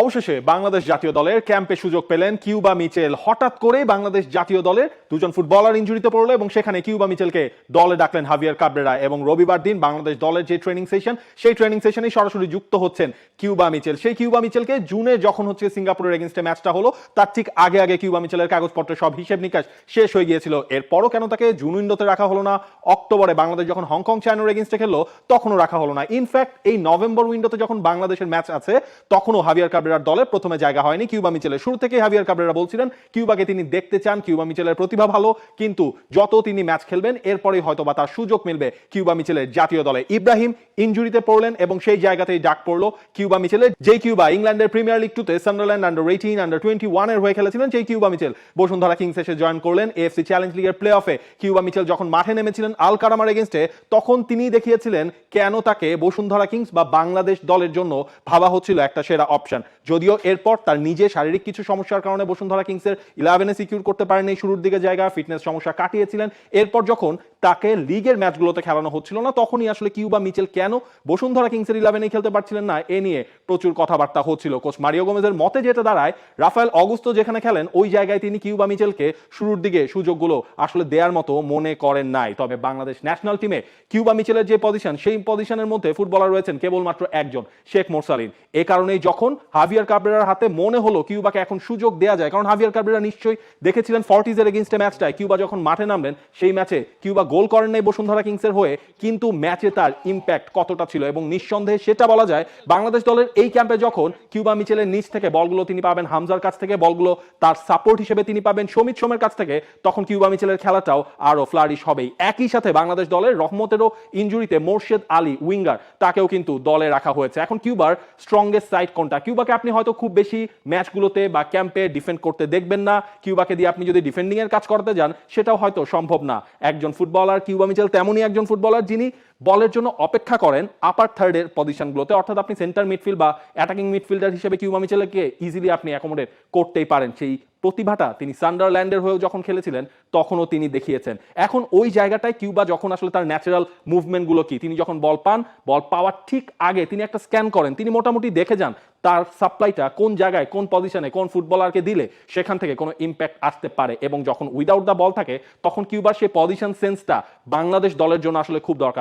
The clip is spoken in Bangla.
অবশেষে বাংলাদেশ জাতীয় দলের ক্যাম্পে সুযোগ পেলেন কিউবা মিচেল। হঠাৎ করে বাংলাদেশ জাতীয় দলের দুজন ফুটবলার ইঞ্জুরিতে পড়ল এবং সেখানে কিউবা মিচেলকে দলে ডাকলেন হাভিয়ার কাবরেরা এবং রবিবার দিন বাংলাদেশ দলের যে ট্রেনিং সেশন সেই ট্রেনিং সেশনে সরাসরি যুক্ত হচ্ছেন কিউবা মিচেল। সেই কিউবা মিচেলকে জুনে যখন হচ্ছে সিঙ্গাপুরের এগেনস্টে ম্যাচটা হলো, তার ঠিক আগে আগে কিউবা মিচেলের কাগজপত্রের সব হিসেব নিকাশ শেষ হয়ে গিয়েছিল। এরপরও কেন তাকে জুন উইন্ডোতে রাখা হলো না? অক্টোবরে বাংলাদেশ যখন হংকং চায়নার এগেনস্টে খেললো, তখনও রাখা হলো না। ইনফ্যাক্ট এই নভেম্বর উইন্ডোতে যখন বাংলাদেশের ম্যাচ আছে, তখনও হাভিয়ার কাবরেরার দলে প্রথমে জায়গা হয়নি। কিউবা মিচেলের শুরু থেকে হাভিয়ার কাবরেরা বলছিলেন, কিউবাকে তিনি দেখতে চান, কিউবা মিচেলের প্রতিভা ভালো, কিন্তু যত তিনি ম্যাচ খেলবেন, এরপরেই হয়তো বা তার সুযোগ মিলবে কিউবা মিচেলের জাতীয় দলে। ইব্রাহিম ইনজুরিতে পড়লেন এবং সেই জায়গাতেই ডাক পড়ল কিউবা মিচেলের। যে কিউবা ইংল্যান্ডের প্রিমিয়ার লিগ টুতে Sunderland under eighteen under twenty ওয়ানের হয়ে খেলেছিলেন, সেই কিউবা মিচেল। বসুন্ধরা কিংস এসে জয়েন করলেন এএফসি চ্যালেঞ্জ লিগের প্লে অফে কিউবা মিচেল যখন মাঠে নেমেছিলেন আল কারামার এগেনস্টে তখন তিনি দেখিয়েছিলেন কেন তাকে বসুন্ধরা কিংস বা বাংলাদেশ দলের জন্য ভাবা হচ্ছিল একটা সেরা অপশন যদিও এরপর তার নিজে শারীরিক কিছু সমস্যার কারণে বসুন্ধরা কিংসের ইলেভেনে সিকিউর করতে পারেনি শুরুর দিকে জায়গা ফিটনেস সমস্যা কাটিয়েছিলেন। এরপর যখন তাকে লিগের ম্যাচগুলোতে খেলানো হচ্ছিল না। তখনই আসলে কিউবা মিচেল কেন বসুন্ধরা কিংসের ইলেভেনে খেলতে পারছিলেন না, এ নিয়ে প্রচুর কথাবার্তা হচ্ছিল। কোচ মারিও গোমেজের মতে যেটা দাঁড়ায়, রাফায়েল অগুস্তো যেখানে খেলেন, ওই জায়গায় তিনি কিউবা মিচেলকে শুরুর দিকে সুযোগগুলো আসলে দেওয়ার মতো মনে করেন নাই। তবে বাংলাদেশ ন্যাশনাল টিমে কিউবা মিচেলের যে পজিশন সেই পজিশনের মধ্যে ফুটবলার রয়েছেন কেবলমাত্র একজন, শেখ মোরসালিন। এ কারণেই যখন হাভিয়ার কাবরেরার হাতে মনে হলো কিউবাকে এখন সুযোগ দেওয়া যায়, কারণ হাভিয়ার কাবরেরা নিশ্চয়ই দেখেছিলেন ফর্টিজের এগেনস্টে ম্যাচটায় কিউবা যখন মাঠে নামলেন, সেই ম্যাচে কিউবা গোল করেন নাই বসুন্ধরা কিংসের হয়ে, কিন্তু ম্যাচে তার ইম্প্যাক্ট কতটা ছিল? এবং নিঃসন্দেহে সেটা বলা যায়, বাংলাদেশ দলের এই ক্যাম্পে যখন কিউবা মিচেলের নিচ থেকে বলগুলো তিনি পাবেন, হামজার কাছ থেকে বলগুলো তার সাপোর্ট হিসেবে তিনি পাবেন, সমিত সোমের কাছ থেকে, তখন কিউবা মিচেলের খেলাটাও আরও ফ্লারিশ হবেই। একই সাথে বাংলাদেশ দলের রহমতেরও ইঞ্জুরিতে মোর্শেদ আলী উইঙ্গার, তাকেও কিন্তু দলে রাখা হয়েছে। এখন কিউবার স্ট্রংগেস্ট সাইড কোনটা? কিউবাকে আপনি হয়তো খুব বেশি ম্যাচগুলোতে বা ক্যাম্পে ডিফেন্ড করতে দেখবেন না। কিউবাকে দিয়ে আপনি যদি ডিফেন্ডিং এর কাজ করতে যান, সেটাও হয়তো সম্ভব না। একজন ফুটবলার কিউবা মিচেল তেমনই একজন ফুটবলার যিনি বলের জন্য অপেক্ষা করেন আপার থার্ডের পজিশনগুলোতে অর্থাৎ আপনি সেন্টার মিডফিল্ড বা অ্যাটাকিং মিডফিল্ডার হিসেবে কিউবা মিচেলকে ইজিলি আপনি অ্যাকোমোডেট করতেই পারেন। সেই প্রতিভাটা তিনি সান্ডারল্যান্ডের হয়েও যখন খেলেছিলেন, তখনও তিনি দেখিয়েছেন। এখন ওই জায়গাটায় কিউবা যখন আসলে তার ন্যাচারাল মুভমেন্টগুলো কি, তিনি যখন বল পান, বল পাওয়ার ঠিক আগে তিনি একটা স্ক্যান করেন। তিনি মোটামুটি দেখে যান তার সাপ্লাইটা কোন জায়গায়, কোন পজিশনে কোন ফুটবলারকে দিলে সেখান থেকে কোনো ইম্প্যাক্ট আসতে পারে। এবং যখন উইদাউট দ্য বল থাকে, তখন কিউবার সেই পজিশন সেন্সটা বাংলাদেশ দলের জন্য আসলে খুব দরকার।